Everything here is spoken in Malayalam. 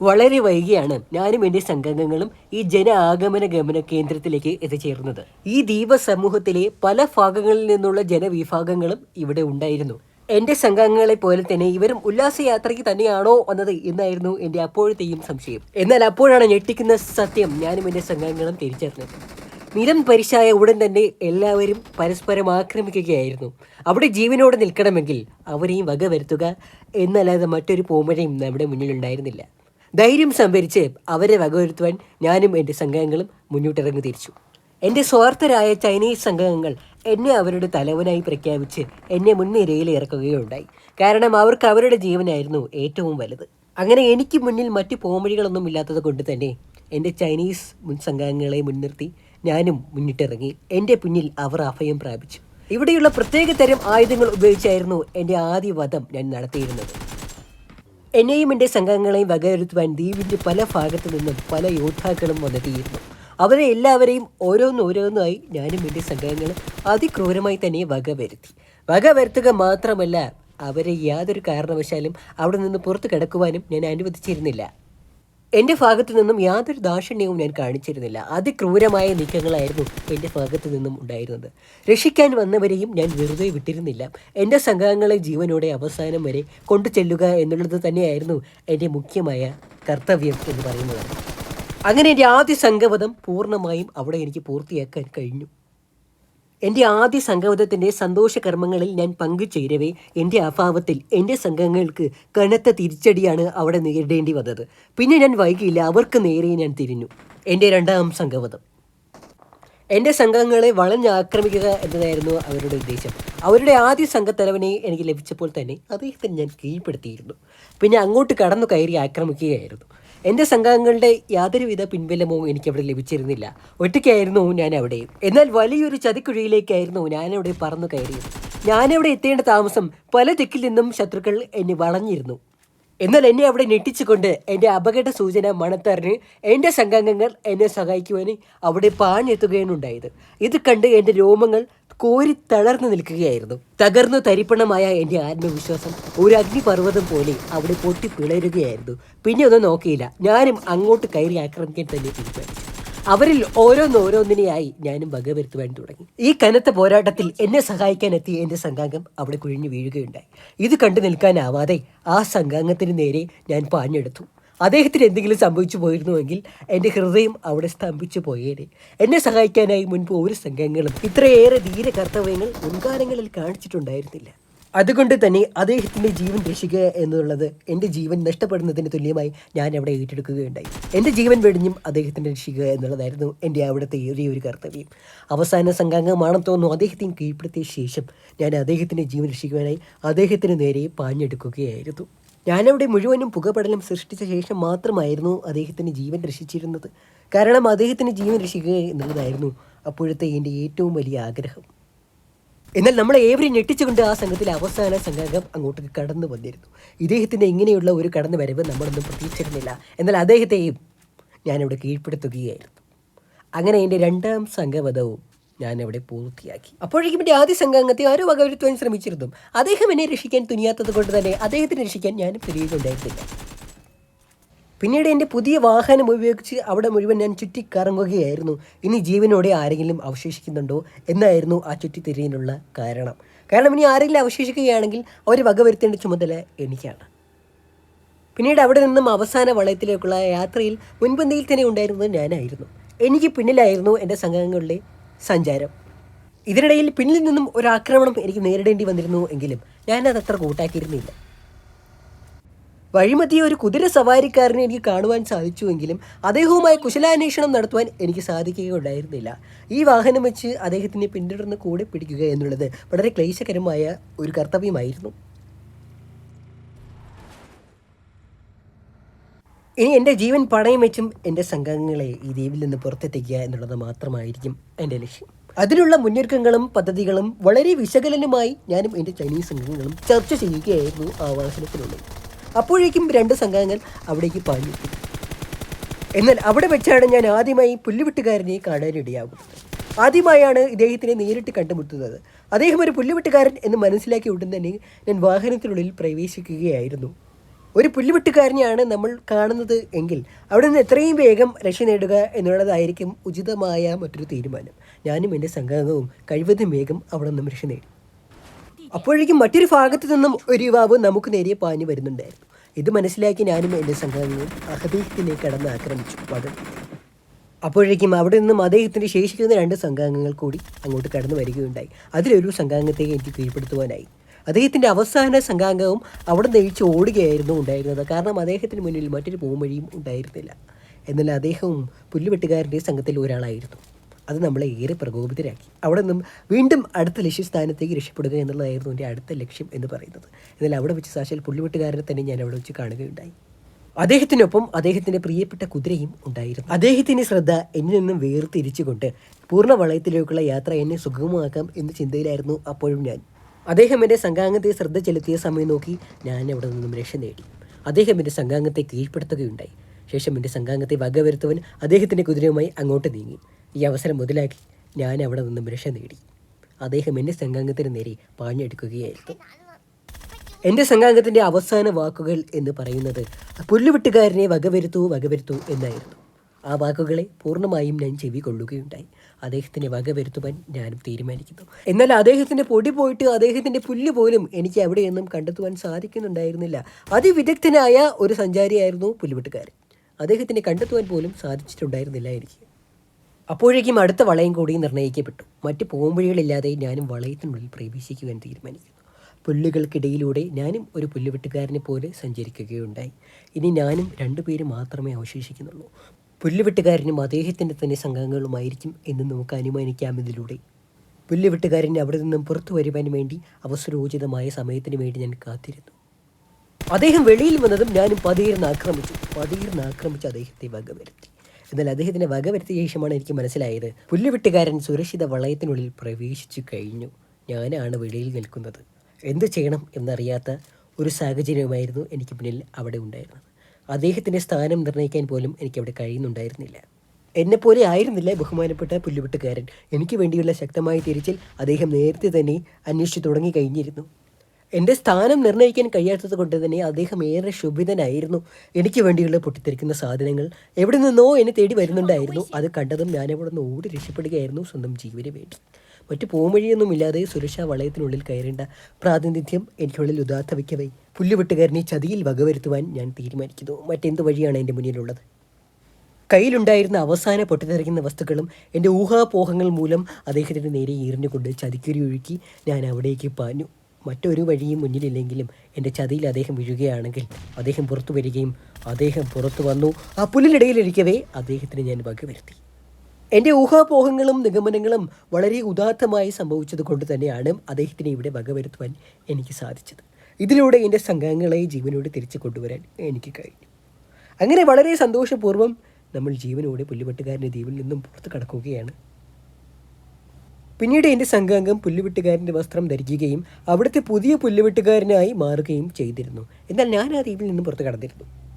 വളരെ വൈകിയാണ് ഞാനും എന്റെ സംഘാംഗങ്ങളും ഈ ജന ആഗമന ഗമന കേന്ദ്രത്തിലേക്ക് എത്തിച്ചേർന്നത്. ഈ ദ്വീപ സമൂഹത്തിലെ പല ഭാഗങ്ങളിൽ നിന്നുള്ള ജനവിഭാഗങ്ങളും ഇവിടെ ഉണ്ടായിരുന്നു. എന്റെ സംഘാംഗങ്ങളെ പോലെ തന്നെ ഇവരും ഉല്ലാസയാത്രയ്ക്ക് തന്നെയാണോ വന്നത് എന്നായിരുന്നു എന്റെ അപ്പോഴത്തെയും സംശയം. എന്നാൽ അപ്പോഴാണ് ഞെട്ടിക്കുന്ന സത്യം ഞാനും എന്റെ സംഘാംഗങ്ങളും തിരിച്ചറിഞ്ഞത്. നിരം പരിശായ ഉടൻ തന്നെ എല്ലാവരും പരസ്പരം ആക്രമിക്കുകയായിരുന്നു. അവിടെ ജീവനോട് നിൽക്കണമെങ്കിൽ അവരെയും വകവരുത്തുക എന്നല്ലാതെ മറ്റൊരു പോമഴയും നമ്മുടെ മുന്നിലുണ്ടായിരുന്നില്ല. ധൈര്യം സംഭരിച്ച് അവരെ വകവരുത്തുവാൻ ഞാനും എന്റെ സംഘങ്ങളും മുന്നോട്ടിറങ്ങി തിരിച്ചു. എന്റെ സ്വാർത്ഥരായ ചൈനീസ് സംഘങ്ങൾ എന്നെ അവരുടെ തലവനായി പ്രഖ്യാപിച്ച് എന്നെ മുൻനിരയിൽ ഇറക്കുകയുണ്ടായി. കാരണം അവർക്ക് അവരുടെ ജീവനായിരുന്നു ഏറ്റവും വലുത്. അങ്ങനെ എനിക്ക് മുന്നിൽ മറ്റ് പോംവഴികളൊന്നും ഇല്ലാത്തത് കൊണ്ട് തന്നെ എന്റെ ചൈനീസ് മുൻ സംഘാംഗങ്ങളെ മുൻനിർത്തി ഞാനും മുന്നിട്ടിറങ്ങി. എന്റെ പിന്നിൽ അവർ അഭയം പ്രാപിച്ചു. ഇവിടെയുള്ള പ്രത്യേക തരം ആയുധങ്ങൾ ഉപയോഗിച്ചായിരുന്നു എന്റെ ആദ്യ വധം ഞാൻ നടത്തിയിരുന്നത്. എന്നെയും എന്റെ സംഘങ്ങളെയും വകയിരുത്തുവാൻ ദ്വീപിന്റെ പല ഭാഗത്തു നിന്നും പല യോദ്ധാക്കളും വന്നെത്തിയിരുന്നു അവരെ എല്ലാവരെയും ഓരോന്നോരോന്നായി ഞാനും എന്റെ സംഘങ്ങളും അതിക്രൂരമായി തന്നെ വക വരുത്തി വക വരുത്തുക മാത്രമല്ല അവരെ യാതൊരു കാരണവശാലും അവിടെ നിന്ന് പുറത്തു കിടക്കുവാനും ഞാൻ അനുവദിച്ചിരുന്നില്ല. എന്റെ ഭാഗത്തു നിന്നും യാതൊരു ദാക്ഷിണ്യവും ഞാൻ കാണിച്ചിരുന്നില്ല. അതിക്രൂരമായ നീക്കങ്ങളായിരുന്നു എന്റെ ഭാഗത്തു നിന്നും ഉണ്ടായിരുന്നത്. രക്ഷിക്കാൻ വന്നവരെയും ഞാൻ വെറുതെ വിട്ടിരുന്നില്ല. എന്റെ സംഘങ്ങളെ ജീവനോടെ അവസാനം വരെ കൊണ്ടു ചെല്ലുക എന്നുള്ളത് തന്നെയായിരുന്നു എന്റെ മുഖ്യമായ കർത്തവ്യം എന്ന് പറയുന്നത്. അങ്ങനെ എന്റെ ആദ്യ സംഘവധം പൂർണമായും അവിടെ എനിക്ക് പൂർത്തിയാക്കാൻ കഴിഞ്ഞു. എന്റെ ആദ്യ സംഘവധത്തിന്റെ സന്തോഷകർമ്മങ്ങളിൽ ഞാൻ പങ്കുചേരവേ. എന്റെ അഭാവത്തിൽ എന്റെ സംഘങ്ങൾക്ക് കനത്ത തിരിച്ചടിയാണ് അവിടെ നേരിടേണ്ടി വന്നത്. പിന്നെ ഞാൻ വൈകിയില്ല അവർക്ക് നേരെ ഞാൻ തിരിഞ്ഞു. എന്റെ രണ്ടാം സംഗമതം എന്റെ സംഘങ്ങളെ വളഞ്ഞാക്രമിക്കുക എന്നതായിരുന്നു അവരുടെ ഉദ്ദേശം. അവരുടെ ആദ്യ സംഘത്തലവനെ എനിക്ക് ലഭിച്ചപ്പോൾ തന്നെ അദ്ദേഹത്തെ ഞാൻ കീഴ്പ്പെടുത്തിയിരുന്നു. പിന്നെ അങ്ങോട്ട് കടന്നു കയറി ആക്രമിക്കുകയായിരുന്നു. എന്റെ സംഘങ്ങളുടെ യാതൊരുവിധ പിൻബലമോ എനിക്കവിടെ ലഭിച്ചിരുന്നില്ല. ഒറ്റയ്ക്കായിരുന്നു ഞാൻ അവിടെ എന്നാൽ വലിയൊരു ചതിക്കുഴിയിലേക്കായിരുന്നു ഞാനവിടെ പറന്നു കയറിയത്. ഞാനവിടെ എത്തേണ്ട താമസം പല ദിക്കിൽ നിന്നും ശത്രുക്കൾ എന്നെ വളഞ്ഞിരുന്നു. എന്നാൽ എന്നെ അവിടെ ഞെട്ടിച്ചുകൊണ്ട് എന്റെ അപകട സൂചന മണത്തറിഞ്ഞ് എന്റെ സംഘാംഗങ്ങൾ എന്നെ സഹായിക്കുവാൻ അവിടെ പാഞ്ഞെത്തുകയാണ് ഉണ്ടായത് ഇത് കണ്ട് എന്റെ രോമങ്ങൾ കോരി തളർന്നു നിൽക്കുകയായിരുന്നു. തകർന്നു തരിപ്പണമായ എന്റെ ആത്മവിശ്വാസം ഒരു അഗ്നിപർവതം പോലെ അവിടെ പൊട്ടി പിളരുകയായിരുന്നു. പിന്നെ ഒന്നും നോക്കിയില്ല. ഞാനും അങ്ങോട്ട് കയറി ആക്രമിക്കാൻ തന്നെ തീരുമാനിച്ചു അവരിൽ ഓരോന്നോരോന്നിനെയായി ഞാനും വകവരുത്തുവാൻ തുടങ്ങി. ഈ കനത്ത പോരാട്ടത്തിൽ എന്നെ സഹായിക്കാൻ എത്തിയ എന്റെ സംഘാംഗം അവിടെ കുഴിഞ്ഞു വീഴുകയുണ്ടായി. ഇത് കണ്ടു നിൽക്കാനാവാതെ ആ സംഘാംഗത്തിന് നേരെ ഞാൻ പാഞ്ഞെടുത്തു. അദ്ദേഹത്തിന് എന്തെങ്കിലും സംഭവിച്ചു പോയിരുന്നുവെങ്കിൽ എന്റെ ഹൃദയം അവിടെ സ്തംഭിച്ചു പോയേനെ. എന്നെ സഹായിക്കാനായി മുൻപ് ഒരു സംഘങ്ങളും ഇത്രയേറെ ധീര കർത്തവ്യങ്ങൾ മുൻകാലങ്ങളിൽ കാണിച്ചിട്ടുണ്ടായിരുന്നില്ല. അതുകൊണ്ട് തന്നെ അദ്ദേഹത്തിന്റെ ജീവൻ രക്ഷിക്കുക എന്നുള്ളത് എന്റെ ജീവൻ നഷ്ടപ്പെടുന്നതിന് തുല്യമായി ഞാൻ അവിടെ ഏറ്റെടുക്കുകയുണ്ടായി. എന്റെ ജീവൻ വെടിഞ്ഞും അദ്ദേഹത്തിന്റെ രക്ഷിക്കുക എന്നുള്ളതായിരുന്നു എന്റെ അവിടുത്തെ ഏറിയ ഒരു കർത്തവ്യം. അവസാന സംഘാംഗമാണെന്ന് തോന്നുന്നു അദ്ദേഹത്തിന് കീഴ്പ്പെടുത്തിയ ശേഷം ഞാൻ അദ്ദേഹത്തിന്റെ ജീവൻ രക്ഷിക്കുവാനായി അദ്ദേഹത്തിന് നേരെ പാഞ്ഞെടുക്കുകയായിരുന്നു. ഞാനവിടെ മുഴുവനും പുകപടലം സൃഷ്ടിച്ച ശേഷം മാത്രമായിരുന്നു അദ്ദേഹത്തിന്റെ ജീവൻ രക്ഷിച്ചിരുന്നത്. കാരണം അദ്ദേഹത്തിന് ജീവൻ രക്ഷിക്കുക എന്നുള്ളതായിരുന്നു അപ്പോഴത്തെ എന്റെ ഏറ്റവും വലിയ ആഗ്രഹം. എന്നാൽ നമ്മളെ ഏവരെയും ഞെട്ടിച്ചുകൊണ്ട് ആ സംഘത്തിലെ അവസാന സംഘാംഗം അങ്ങോട്ട് കടന്നു വന്നിരുന്നു. ഇദ്ദേഹത്തിന്റെ ഇങ്ങനെയുള്ള ഒരു കടന്നു വരവ് നമ്മളൊന്നും പ്രതീക്ഷിച്ചിരുന്നില്ല. എന്നാൽ അദ്ദേഹത്തെയും ഞാനിവിടെ കീഴ്പ്പെടുത്തുകയായിരുന്നു. അങ്ങനെ എന്റെ രണ്ടാം സംഘവധവും ഞാൻ അവിടെ പൂർത്തിയാക്കി. അപ്പോഴേക്കും എന്റെ ആദ്യ സംഘാംഗത്തെ ആരോ വകവരുത്തുവാൻ ശ്രമിച്ചിരുന്നു. അദ്ദേഹം എന്നെ രക്ഷിക്കാൻ തുനിയാത്തത് കൊണ്ട് തന്നെ അദ്ദേഹത്തിനെ രക്ഷിക്കാൻ ഞാനും തിരിയുന്നുണ്ടായിരുന്നില്ല പിന്നീട് എന്റെ പുതിയ വാഹനം ഉപയോഗിച്ച് അവിടെ മുഴുവൻ ഞാൻ ചുറ്റിക്കറങ്ങുകയായിരുന്നു. ഇനി ജീവനോടെ ആരെങ്കിലും അവശേഷിക്കുന്നുണ്ടോ? എന്നായിരുന്നു ആ ചുറ്റിത്തിരിയിലുള്ള കാരണം. കാരണം ഇനി ആരെങ്കിലും അവശേഷിക്കുകയാണെങ്കിൽ അവർ വകവരുത്തേണ്ട ചുമതല എനിക്കാണ്. പിന്നീട് അവിടെ നിന്നും അവസാന വളയത്തിലേക്കുള്ള യാത്രയിൽ മുൻപന്തിയിൽ തന്നെ ഉണ്ടായിരുന്നത് ഞാനായിരുന്നു. എനിക്ക് പിന്നിലായിരുന്നു എന്റെ സംഘങ്ങളുടെ സഞ്ചാരം. ഇതിനിടയിൽ പിന്നിൽ നിന്നും ഒരു ആക്രമണം എനിക്ക് നേരിടേണ്ടി വന്നിരുന്നു എങ്കിലും ഞാനത് അത്ര കൂട്ടാക്കിയിരുന്നില്ല. വഴിമധ്യേ ഒരു കുതിര സവാരിക്കാരനെ എനിക്ക് കാണുവാൻ സാധിച്ചുവെങ്കിലും അദ്ദേഹവുമായി കുശലാന്വേഷണം നടത്തുവാൻ എനിക്ക് സാധിക്കുകയുണ്ടായിരുന്നില്ല. ഈ വാഹനം വെച്ച് അദ്ദേഹത്തിനെ പിന്തുടർന്ന് കൂടെ പിടിക്കുക എന്നുള്ളത് വളരെ ക്ലേശകരമായ ഒരു കർത്തവ്യമായിരുന്നു. ഇനി എന്റെ ജീവൻ പണയം വെച്ചും എന്റെ സംഘങ്ങളെ ഈ ദ്വീപിൽ നിന്ന് പുറത്തെത്തിക്കുക എന്നുള്ളത് മാത്രമായിരിക്കും എന്റെ ലക്ഷ്യം. അതിനുള്ള മുന്നൊരുക്കങ്ങളും പദ്ധതികളും വളരെ വിശകലനമായി ഞാനും എന്റെ ചൈനീസ് സംഘങ്ങളും ചർച്ച ചെയ്യുകയായിരുന്നു ആ വാഹനത്തിനുള്ളിൽ. അപ്പോഴേക്കും രണ്ട് സംഘങ്ങൾ അവിടേക്ക് പാഞ്ഞെത്തി എന്നാൽ അവിടെ വെച്ചാണ് ഞാൻ ആദ്യമായി പുല്ലുവെട്ടുകാരനെ കാണാനിടയാകുന്നത് ആദ്യമായാണ് ഇദ്ദേഹത്തിനെ നേരിട്ട് കണ്ടുമുട്ടുന്നത്. അദ്ദേഹം ഒരു പുല്ലുവെട്ടുകാരൻ എന്ന് മനസ്സിലാക്കി ഉടൻ തന്നെ ഞാൻ വാഹനത്തിനുള്ളിൽ പ്രവേശിക്കുകയായിരുന്നു. ഒരു പുല്ലുവെട്ടുകാരനെയാണ് നമ്മൾ കാണുന്നത് എങ്കിൽ അവിടെ നിന്ന് എത്രയും വേഗം രക്ഷ നേടുക എന്നുള്ളതായിരിക്കും ഉചിതമായ മറ്റൊരു തീരുമാനം. ഞാനും എന്റെ സംഘാംഗവും കഴിവതും വേഗം അവിടെ നിന്നും രക്ഷ നേടി. അപ്പോഴേക്കും മറ്റൊരു ഭാഗത്ത് നിന്നും ഒരു യുവാവ് നമുക്ക് നേരെ പാഞ്ഞു വരുന്നുണ്ടായിരുന്നു. ഇത് മനസ്സിലാക്കി ഞാനും എന്റെ സംഘടനയും അദ്ദേഹത്തിനെ കടന്ന് ആക്രമിച്ചു. വധം അപ്പോഴേക്കും അവിടെ നിന്നും അദ്ദേഹത്തിന്റെ ശേഷിക്കുന്ന രണ്ട് സംഘാംഗങ്ങൾ കൂടി അങ്ങോട്ട് കടന്നു വരികയുണ്ടായി. അതിലൊരു സംഘാംഗത്തെ എനിക്ക് കീഴ്പ്പെടുത്തുവാനായി. അദ്ദേഹത്തിന്റെ അവസാന സംഘാംഗവും അവിടെ നയിച്ച് ഓടുകയായിരുന്നു ഉണ്ടായിരുന്നത്. കാരണം അദ്ദേഹത്തിന് മുന്നിൽ മറ്റൊരു പോംവഴിയും ഉണ്ടായിരുന്നില്ല. എന്നാൽ അദ്ദേഹവും പുല്ലുവെട്ടുകാരന്റെ സംഘത്തിൽ ഒരാളായിരുന്നു. അത് നമ്മളെ ഏറെ പ്രകോപിതരാക്കി. അവിടെ നിന്നും വീണ്ടും അടുത്ത ലക്ഷ്യസ്ഥാനത്തേക്ക് രക്ഷപ്പെടുക എന്നുള്ളതായിരുന്നു എന്റെ അടുത്ത ലക്ഷ്യം എന്ന് പറയുന്നത്. എന്നാൽ അവിടെ വെച്ച് സാക്ഷാൽ പുള്ളിവെട്ടുകാരനെ തന്നെ ഞാൻ അവിടെ വെച്ച് കാണുകയുണ്ടായി. അദ്ദേഹത്തിനൊപ്പം അദ്ദേഹത്തിന്റെ പ്രിയപ്പെട്ട കുതിരയും ഉണ്ടായിരുന്നു. അദ്ദേഹത്തിന്റെ ശ്രദ്ധ എന്നിൽ നിന്നും വേർതിരിച്ചുകൊണ്ട് പൂർണ വളയത്തിലേക്കുള്ള യാത്ര എന്നെ സുഗമമാക്കാം എന്ന ചിന്തയിലായിരുന്നു അപ്പോഴും ഞാൻ. അദ്ദേഹം എന്റെ സംഘാംഗത്തെ ശ്രദ്ധ ചെലുത്തിയ സമയം നോക്കി ഞാൻ അവിടെ നിന്നും രക്ഷ നേടി. അദ്ദേഹം എന്റെ സംഘാംഗത്തെ കീഴ്പ്പെടുത്തുകയുണ്ടായി. ശേഷം എന്റെ സംഘാംഗത്തെ വകവരുത്തുവൻ അദ്ദേഹത്തിന്റെ കുതിരയുമായി അങ്ങോട്ട് നീങ്ങി. ഈ അവസരം മുതലാക്കി ഞാൻ അവിടെ നിന്നും രക്ഷ നേടി. അദ്ദേഹം എന്റെ സംഘാംഗത്തിന് നേരെ പാഞ്ഞെടുക്കുകയായിരുന്നു. എന്റെ സംഘാംഗത്തിന്റെ അവസാന വാക്കുകൾ എന്ന് പറയുന്നത് പുല്ലുവെട്ടുകാരനെ വകവരുത്തൂ വകവരുത്തൂ എന്നായിരുന്നു. ആ വാക്കുകളെ പൂർണമായും ഞാൻ ചെവി കൊള്ളുകയുണ്ടായി അദ്ദേഹത്തിനെ വകവരുത്തുവാൻ ഞാനും തീരുമാനിക്കുന്നു. എന്നാൽ അദ്ദേഹത്തിന്റെ പൊടി പോയിട്ട് അദ്ദേഹത്തിന്റെ പുല്ല് പോലും എനിക്ക് എവിടെയൊന്നും കണ്ടെത്തുവാൻ സാധിക്കുന്നുണ്ടായിരുന്നില്ല. അതിവിദഗ്ധനായ ഒരു സഞ്ചാരിയായിരുന്നു പുല്ലുവെട്ടുകാരൻ. അദ്ദേഹത്തിനെ കണ്ടെത്തുവാൻ പോലും സാധിച്ചിട്ടുണ്ടായിരുന്നില്ല എനിക്ക്. അപ്പോഴേക്കും അടുത്ത വളയം കൂടി നിർണയിക്കപ്പെട്ടു മറ്റ് പോംവഴികളില്ലാതെ ഞാനും വളയത്തിനുള്ളിൽ പ്രവേശിക്കുവാൻ തീരുമാനിക്കുന്നു. പുല്ലുകൾക്കിടയിലൂടെ ഞാനും ഒരു പുല്ലുവെട്ടുകാരനെ പോലെ സഞ്ചരിക്കുകയുണ്ടായി. ഇനി ഞാനും രണ്ടുപേര് മാത്രമേ അവശേഷിക്കുന്നുള്ളൂ. പുല്ലുവെട്ടുകാരനും അദ്ദേഹത്തിന്റെ തന്നെ സംഘങ്ങളുമായിരിക്കും എന്ന് നമുക്ക് അനുമാനിക്കാം ഇതിലൂടെ പുല്ലുവെട്ടുകാരൻ അവിടെ നിന്നും പുറത്തു വരുവാൻ വേണ്ടി അവസരോചിതമായ സമയത്തിന് വേണ്ടി ഞാൻ കാത്തിരുന്നു. അദ്ദേഹം വെളിയിൽ വന്നതും ഞാനും പതിയിരുന്ന് ആക്രമിച്ചു. പതിയിരുന്ന് ആക്രമിച്ച് അദ്ദേഹത്തെ വകവരുത്തി. എന്നാൽ അദ്ദേഹത്തിനെ വകവരുത്തിയ ശേഷമാണ് എനിക്ക് മനസ്സിലായത്. പുല്ലുവെട്ടുകാരൻ സുരക്ഷിത വളയത്തിനുള്ളിൽ പ്രവേശിച്ചു കഴിഞ്ഞു. ഞാനാണ് വെളിയിൽ നിൽക്കുന്നത്. എന്തു ചെയ്യണം എന്നറിയാത്ത ഒരു സാഹചര്യമായിരുന്നു എനിക്ക് പിന്നിൽ അവിടെ ഉണ്ടായിരുന്നത്. അദ്ദേഹത്തിന്റെ സ്ഥാനം നിർണയിക്കാൻ പോലും എനിക്കവിടെ കഴിയുന്നുണ്ടായിരുന്നില്ല. എന്നെപ്പോലെ ആയിരുന്നില്ല ബഹുമാനപ്പെട്ട പുല്ലുവെട്ടുകാരൻ. എനിക്ക് വേണ്ടിയുള്ള ശക്തമായ തിരിച്ചിൽ അദ്ദേഹം നേരത്തെ തന്നെ അന്വേഷിച്ചു തുടങ്ങി കഴിഞ്ഞിരുന്നു. എന്റെ സ്ഥാനം നിർണയിക്കാൻ കഴിയാത്തത് കൊണ്ട് തന്നെ അദ്ദേഹം ഏറെ ശുഭിതനായിരുന്നു എനിക്ക് വേണ്ടിയുള്ള പൊട്ടിത്തെറിക്കുന്ന സാധനങ്ങൾ എവിടെ നിന്നോ എന്നെ തേടി വരുന്നുണ്ടായിരുന്നു. അത് കണ്ടതും ഞാൻ അവിടെ നിന്ന് ഓടി രക്ഷപ്പെടുകയായിരുന്നു സ്വന്തം ജീവന് വേണ്ടി. മറ്റു പോംവഴിയൊന്നുമില്ലാതെ സുരക്ഷാ വളയത്തിനുള്ളിൽ കയറേണ്ട പ്രാതിനിധ്യം എനിക്കുള്ളിൽ ഉദാത്ത വയ്ക്കവേ. പുല്ലുവെട്ടുകാരനെ ചതിയിൽ വകവരുത്തുവാൻ ഞാൻ തീരുമാനിക്കുന്നു. മറ്റെന്ത് വഴിയാണ് എന്റെ മുന്നിലുള്ളത്? കയ്യിലുണ്ടായിരുന്ന അവസാന പൊട്ടിത്തെറിക്കുന്ന വസ്തുക്കളും എന്റെ ഊഹാപോഹങ്ങൾ മൂലം അദ്ദേഹത്തിന്റെ നേരെ ഈറിഞ്ഞുകൊണ്ട് ചതിക്കുരി ഒഴുക്കി ഞാൻ അവിടേക്ക് പാഞ്ഞു. മറ്റൊരു വഴിയും മുന്നിലില്ലെങ്കിലും എന്റെ ചതിയിൽ അദ്ദേഹം വീഴുകയാണെങ്കിൽ അദ്ദേഹം പുറത്തു വരികയും അദ്ദേഹം പുറത്തു വന്നു. ആ പുല്ലിനിടയിലിരിക്കവേ അദ്ദേഹത്തിന് ഞാൻ വകവരുത്തി എന്റെ ഊഹാപോഹങ്ങളും നിഗമനങ്ങളും വളരെ ഉദാത്തമായി സംഭവിച്ചത് കൊണ്ട് തന്നെയാണ് അദ്ദേഹത്തിനെ ഇവിടെ വകവരുത്തുവാൻ എനിക്ക് സാധിച്ചത്. ഇതിലൂടെ എന്റെ സംഘങ്ങളെ ജീവനോട് തിരിച്ചു കൊണ്ടുവരാൻ എനിക്ക് കഴിഞ്ഞു. അങ്ങനെ വളരെ സന്തോഷപൂർവം നമ്മൾ ജീവനോടെ പുല്ലുപെട്ടുകാരന്റെ ദ്വീപിൽ നിന്നും പുറത്ത് കടക്കുകയാണ്. പിന്നീട് എന്റെ സംഘാംഗം പുല്ലുവെട്ടുകാരന്റെ വസ്ത്രം ധരിക്കുകയും അവിടുത്തെ പുതിയ പുല്ലുവെട്ടുകാരനായി മാറുകയും ചെയ്തിരുന്നു. എന്നാൽ ഞാൻ ആ ദ്വീപിൽ നിന്ന് പുറത്ത് കടന്നിരുന്നു.